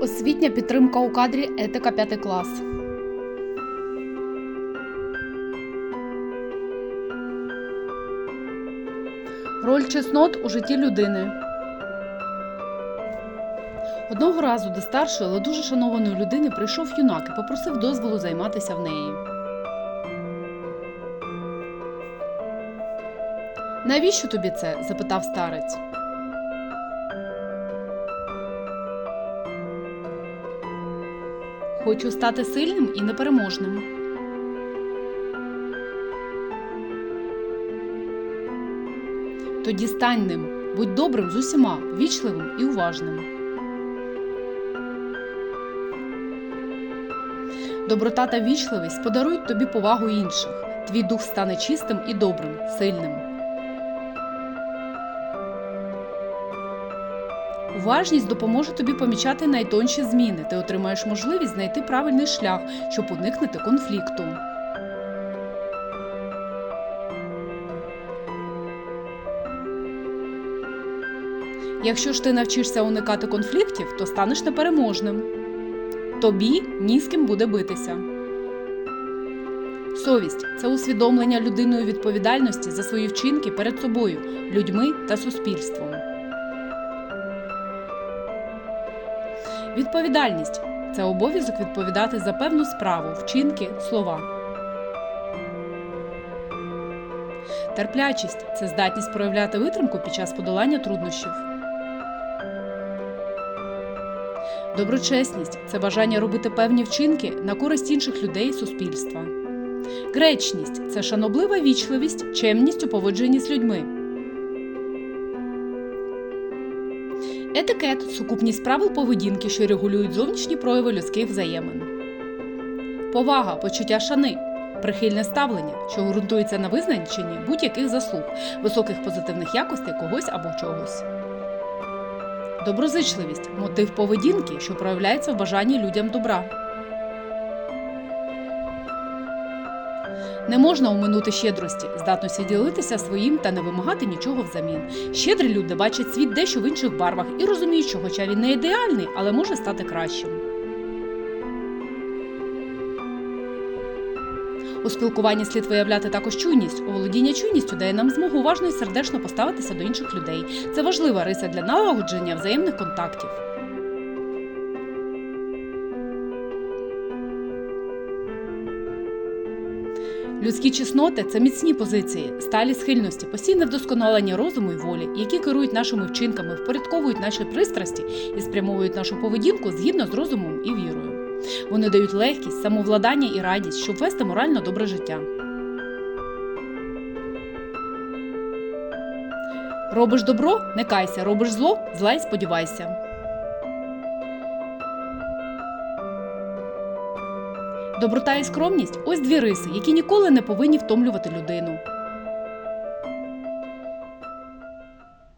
Освітня підтримка у кадрі етика 5 клас. Роль чеснот у житті людини. Одного разу до старшої, але дуже шанованої людини прийшов юнак і попросив дозволу займатися в неї. Навіщо тобі це? запитав старець. Хочу стати сильним і непереможним. Тоді стань ним, будь добрим з усіма, вічливим і уважним. Доброта та вічливість подарують тобі повагу інших. Твій дух стане чистим і добрим, сильним. Уважність допоможе тобі помічати найтонші зміни. Ти отримаєш можливість знайти правильний шлях, щоб уникнути конфлікту. Якщо ж ти навчишся уникати конфліктів, то станеш непереможним. Тобі ні з ким буде битися. Совість це усвідомлення людиною відповідальності за свої вчинки перед собою, людьми та суспільством. Відповідальність це обов'язок відповідати за певну справу, вчинки, слова. Терплячість це здатність проявляти витримку під час подолання труднощів. Доброчесність це бажання робити певні вчинки на користь інших людей і суспільства. Гречність це шаноблива вічливість, чемність у поводженні з людьми. Етикет сукупність правил поведінки, що регулюють зовнішні прояви людських взаємин. Повага, почуття шани, прихильне ставлення, що ґрунтується на визначенні будь-яких заслуг, високих позитивних якостей когось або чогось. Доброзичливість мотив поведінки, що проявляється в бажанні людям добра. Не можна оминути щедрості, здатності ділитися своїм та не вимагати нічого взамін. Щедрі люди бачать світ дещо в інших барвах і розуміють, що, хоча він не ідеальний, але може стати кращим. У спілкуванні слід виявляти також чуйність. У володіння чуйністю дає нам змогу уважно і сердечно поставитися до інших людей. Це важлива риса для налагодження взаємних контактів. Людські чесноти це міцні позиції, сталі схильності, постійне вдосконалення розуму і волі, які керують нашими вчинками, впорядковують наші пристрасті і спрямовують нашу поведінку згідно з розумом і вірою. Вони дають легкість, самовладання і радість, щоб вести морально добре життя. Робиш добро, не кайся, робиш зло, зла й сподівайся. Доброта і скромність ось дві риси, які ніколи не повинні втомлювати людину.